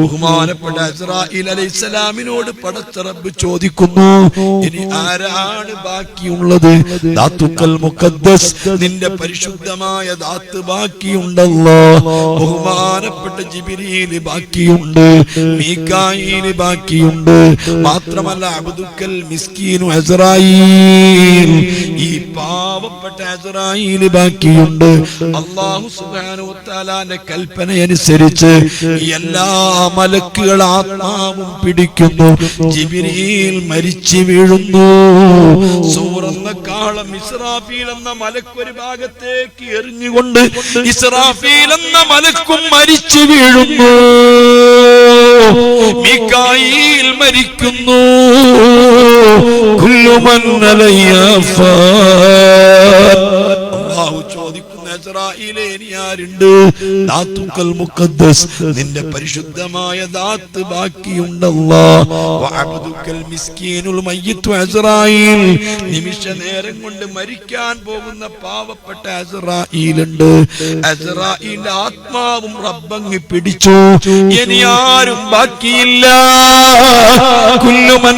ബഹുമാനപ്പെട്ട ഇസ്രായേൽ അലൈഹിസ്സലാമിനോട് പടച്ച റബ്ബ് ചോദിക്കുന്നു ഇനി ആരാണ് ബാക്കിയുള്ളത്? ദാത്തുക്കൽ മുഖദ്ദസ് നിന്റെ പരിശുദ്ധമായ ദാത്ത് ബാക്കിയുണ്ടല്ലോ. ബഹുമാനപ്പെട്ട ജിബിരിയിൽ ബാക്കിയുണ്ട് മീക്കായിൽ ബാക്കിയുണ്ട്. മാത്രമല്ല അബ്ദുക്കൽ മിസ്കീനു അസ്രായീൽ ഈ പാവപ്പെട്ട അസ്രായീൽ ബാക്കിയുണ്ട്. അള്ളാഹു സുബ്ഹാനഹു വതആലാന്റെ കൽപ്പന അനുസരിച്ച് എല്ലാ മലക്കുകൾ ആത്മാവും പിടിക്കുന്നു. ജിബിരിയിൽ മരിച്ചു വീഴുന്നു. സൂറന്ന കാളം ഇസ്രാഫീൽ എന്ന മലക്കൊരു ഭാഗത്തേക്ക് എറിഞ്ഞുകൊണ്ട് ഇസ്രാഫീൽ എന്ന മലക്കും മരിച്ചു വീഴുന്നു. മിക്കായിൽ മരിക്കുന്നു. കുല്ലുമൻ ചോദിക്കുന്ന മുഖദ്ദസ് നിന്റെ പരിശുദ്ധമായ ദാത്ത് മിസ്കീനുൽ നിമിഷ നേരം കൊണ്ട് മരിക്കാൻ പോകുന്ന പാവപ്പെട്ട അസറായിലുണ്ട് അസ്രായീലിന്റെ ആത്മാവും റബ്ബങ്ങി പിടിച്ചു. ഇനി ആരും ബാക്കിയില്ല. കുല്ലുമൻ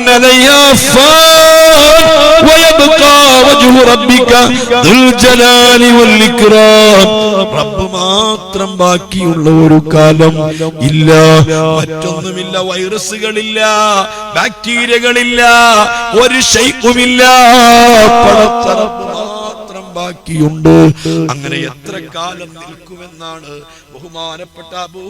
റബ്ബ് മാത്രം ബാക്കിയുള്ള ഒരു കാലം ഇല്ല. മറ്റൊന്നുമില്ല വൈറസുകളില്ല ബാക്ടീരിയകളില്ല ഒരു ശൈക്കുമില്ല മാത്രം ബാക്കിയുണ്ട്. അങ്ങനെ എത്ര കാലം നിൽക്കുമെന്നാണ് ബഹുമാനപ്പെട്ട അബൂ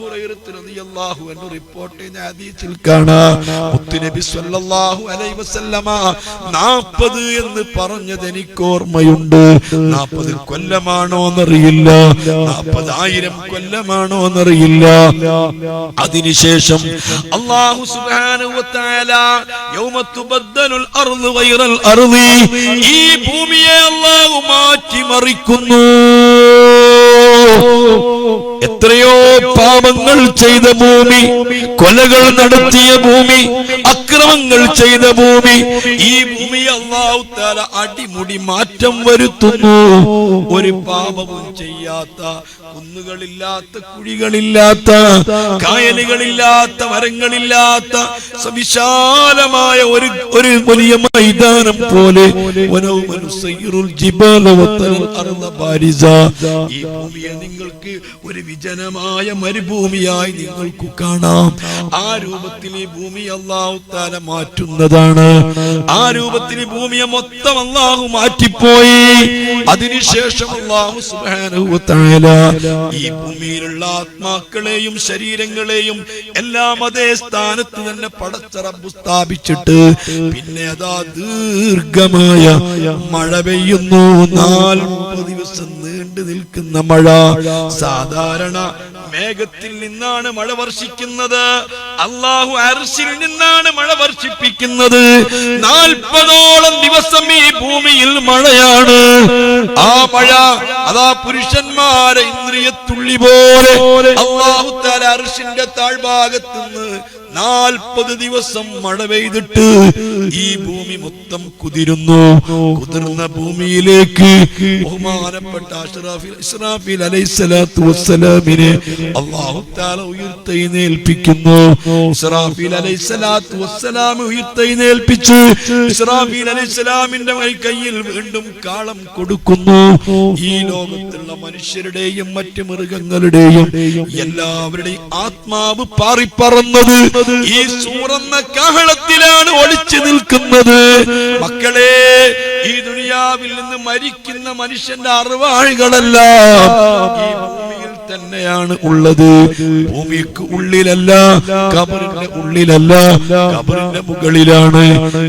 എന്ന റിപ്പോർട്ട് ഹദീസിൽ കാണാം. മുത്തുനബി സ്വല്ലല്ലാഹു അലൈഹി വസല്ലമ 40 എന്ന് പറഞ്ഞത് എനിക്ക് ഓർമ്മയുണ്ട് 40 കൊല്ലമാണോ എന്നറിയില്ല 40000 കൊല്ലമാണോ എന്നറിയില്ല അതിനുശേഷം അല്ലാഹു സുബ്ഹാനഹു വതആല യൗമ തുബദ്ദലുൽ ഗൈറൽ അർദി ഈ ഭൂമിയെ അല്ലാഹു മാറ്റി മറിക്കുന്നു എത്രയോ പാപങ്ങൾ ചെയ്ത ഭൂമി കൊലകൾ നടത്തിയ ഭൂമി അക്രമങ്ങൾ ചെയ്ത ഭൂമി ഈ ഭൂമി അള്ളാഹുത്താല അടിമുടി മാറ്റം വരുത്തുന്നു. ഒരു പാപവും ചെയ്യാത്ത കുന്നുകളില്ലാത്ത കുഴികളില്ലാത്ത കായലുകളില്ലാത്ത മരങ്ങളില്ലാത്ത സവിശാലമായ ഒരു ഒരു വലിയ മൈതാനം പോലെ ജിബാല ഈ ഭൂമിയെ നിങ്ങൾക്ക് ഒരു വിജനമായ മരുഭൂമിയായി നിങ്ങൾക്ക് കാണാം. ആ രൂപത്തിൽ ഈ ഭൂമി അള്ളാഹു താല മാറ്റുന്നതാണ്. ആ രൂപത്തിൽ ഭൂമിയെ മൊത്തം അള്ളാഹു മാറ്റിപ്പോയി. അതിനുശേഷം അള്ളാഹു തആല ഈ ഭൂമിയിലുള്ള ആത്മാക്കളെയും ശരീരങ്ങളെയും എല്ലാം അതേ സ്ഥാനത്ത് തന്നെ പടച്ച റബ്ബ് സ്ഥാപിച്ചിട്ട് പിന്നെ അതാ ദീർഘമായ മഴ പെയ്യുന്നു. നാൽപ്പത് ദിവസം നീണ്ടു നിൽക്കുന്ന മഴ. സാധാരണ മേഘത്തിൽ നിന്നാണ് മഴ വർഷിക്കുന്നത്. അള്ളാഹു അർശിൽ നിന്നാണ് മഴ വർഷിപ്പിക്കുന്നത്. നാൽപ്പതോളം ദിവസം ഈ ഭൂമിയിൽ മഴയാണ്. ആ മഴ അതാ പുരുഷന്മാരെ ഇന്ദ്രിയ തുള്ളി പോലെ. അള്ളാഹു താല അർഷിന്റെ താഴ്ഭാഗത്ത് നിന്ന് നാൽപ്പത് ദിവസം മഴ പെയ്തിട്ട് ഈ ഭൂമി മൊത്തം കുതിരുന്നു. കുതിർന്ന ഭൂമിയിലേക്ക് ബഹുമാനപ്പെട്ട അലൈഹിസ്സലാത്തു ഉയർത്തെഴുന്നേൽപ്പിക്കുന്നു അലൈഹിസ്സലാത്തു അലൈഹിസ്സലാമിന്റെ വീണ്ടും കൊടുക്കുന്നു. ഈ ലോകത്തുള്ള മനുഷ്യരുടെയും മറ്റു മൃഗങ്ങളുടെയും എല്ലാവരുടെയും ആത്മാവ് പാറിപ്പറന്നത് ഈ സൂറന്ന കാഹളത്തിലാണ് ഒളിച്ചു നിൽക്കുന്നത്. മക്കളെ ഈ ദുനിയാവിൽ നിന്ന് മരിക്കുന്ന മനുഷ്യന്റെ അറിവാഴികളെല്ലാം തന്നെയാണ് ഉള്ളത്. ഭൂമിക്ക് ഉള്ളിലല്ല കബറിന്റെ ഉള്ളിലല്ല കബറിന്റെ മുകളിലാണ്.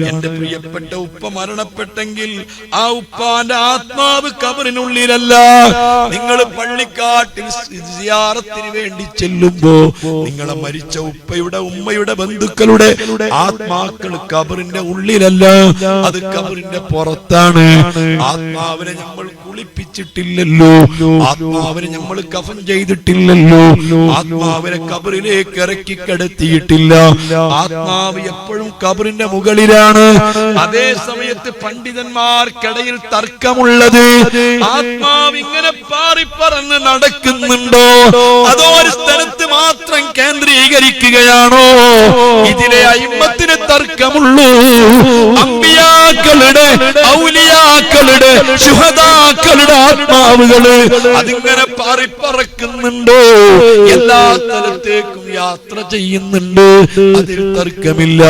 എന്റെ പ്രിയപ്പെട്ട ഉപ്പ മരണപ്പെട്ടെങ്കിൽ ആ ഉപ്പാന്റെ ആത്മാവ് കബറിനുള്ളിലല്ല നിങ്ങൾ പള്ളിക്കാട്ടിൽ സിയാറത്തിന് വേണ്ടി ചെല്ലുമ്പോ നിങ്ങളെ മരിച്ച ഉപ്പയുടെ ഉമ്മയുടെ ബന്ധുക്കളുടെ ആത്മാക്കൾ കബറിന്റെ ഉള്ളിലല്ല അത് കബറിന്റെ പുറത്താണ്. ആത്മാവിനെ നമ്മൾ കുളിപ്പിച്ചിട്ടില്ലല്ലോ ആത്മാവിനെ നമ്മൾ കഫൻ ചെയ്തിട്ടില്ലല്ലോ. ആത്മാവിനെ കബറിലേക്ക് ഇറക്കി കിടത്തിയിട്ടില്ല ആത്മാവ് എപ്പോഴും കബറിന്റെ മുകളിലാണ്. അതേ സമയത്ത് പണ്ഡിതന്മാർക്കിടയിൽ തർക്കമുള്ളത്. ആത്മാവ് ഇങ്ങനെ പാറിപ്പറന്ന് നടക്കുന്നുണ്ടോ? അതോ ഒരു സ്ഥലത്ത് മാത്രം കേന്ദ്രീകരിക്കുകയാണോ? ഇതിലെ അയിമത്തിന് തർക്കമുള്ളൂ. അമ്പിയാക്കളുടെ ഔലിയാക്കളുടെ ശുഹദാക്കളുടെ ആത്മാവുകൾ അതിങ്ങനെ പാറിപ്പറക്കുന്നുണ്ടോ? എല്ലാ സ്ഥലത്തേക്കും യാത്ര ചെയ്യുന്നുണ്ട്. അതിൽ തർക്കമില്ല.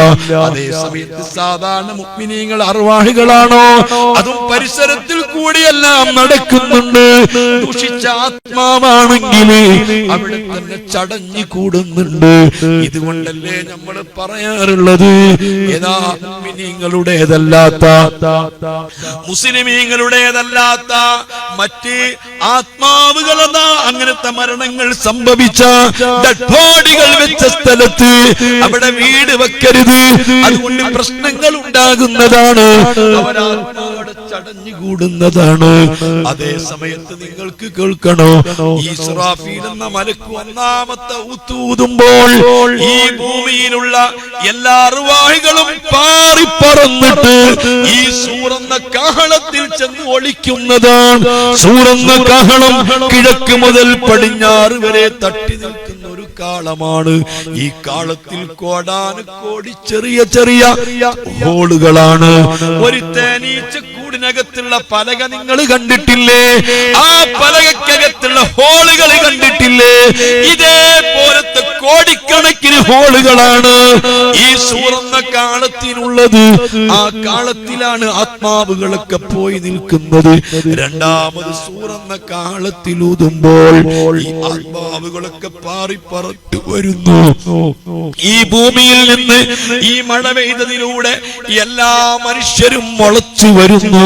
അതേ സമയത്ത് സാധാരണ മുക്മിനീങ്ങൾ അർവാഹികളാണോ? അതും പരിസരത്തിൽ കൂടിയെല്ലാം നടക്കുന്നുണ്ട്. ദുഷിച്ച ആത്മാവാണെങ്കിൽ അവിടെ തന്നെ ചടഞ്ഞു കൂടുന്നുണ്ട്. ഇതുകൊണ്ടല്ലേ നമ്മൾ പറയാറുള്ളത്? ഏതാ മുക്മിനീങ്ങളുടേതല്ലാത്ത മുസ്ലിമീങ്ങളുടേതല്ലാത്ത? മറ്റ് ആത്മാവുകളതാ അങ്ങനത്തെ മരണങ്ങൾ സംഭവിച്ച? ബോഡികൾ വെച്ച സ്ഥലത്ത് അവിടെ വീട് വെക്കരുത്. അതുകൊണ്ട് പ്രശ്നങ്ങൾ ഉണ്ടാകുന്നതാണ്. ചടഞ്ഞുകൂടുന്നതാണ് കൂടുന്നതാണ്. അതേ സമയത്ത് നിങ്ങൾക്ക് കേൾക്കണോ? എന്ന മലക്ക് ഒന്നാമത്തെ ഊത്തൂതുമ്പോൾ ഈ ഭൂമിയിലുള്ള എല്ലാ അറിവാഹികളും പാറിപ്പറന്നിട്ട് ഈ സൂറന്ന കാഹളത്തിൽ ചെന്ന് ഒളിക്കുന്നതാണ്. സൂറന്ന കാഹളം കിഴക്ക് മുതൽ പടിഞ്ഞാറ് വരെ തട്ടി നിൽക്കുന്ന. ഒരു കാളമാണ് ഈ കാളത്തിൽ കോടാന് കോടി ചെറിയ ചെറിയ ഹോളുകളാണ്. ഒരു തേനീച്ച കൂടിനകത്തുള്ള പലക നിങ്ങൾ കണ്ടിട്ടില്ലേ? ആ പലകക്കകത്തുള്ള ഹോളുകൾ കണ്ടിട്ടില്ലേ? ഇതേപോലത്തെ കോടിക്കണക്കിന് ഹോളുകളാണ് ഈ സുവർണ കാളത്തിനുള്ളത് ആ കാലത്തിലാണ് ആത്മാവുകളൊക്കെ പോയി നിൽക്കുന്നത്. രണ്ടാമത് സുവർണ കാലത്തിലൂതുമ്പോൾ ഈ ആത്മാവുകളൊക്കെ പാറിപ്പറത്ത് വരുന്നു. ഈ ഭൂമിയിൽ നിന്ന് ഈ മഴ പെയ്തതിലൂടെ എല്ലാ മനുഷ്യരും മുളച്ചു വരുന്നു.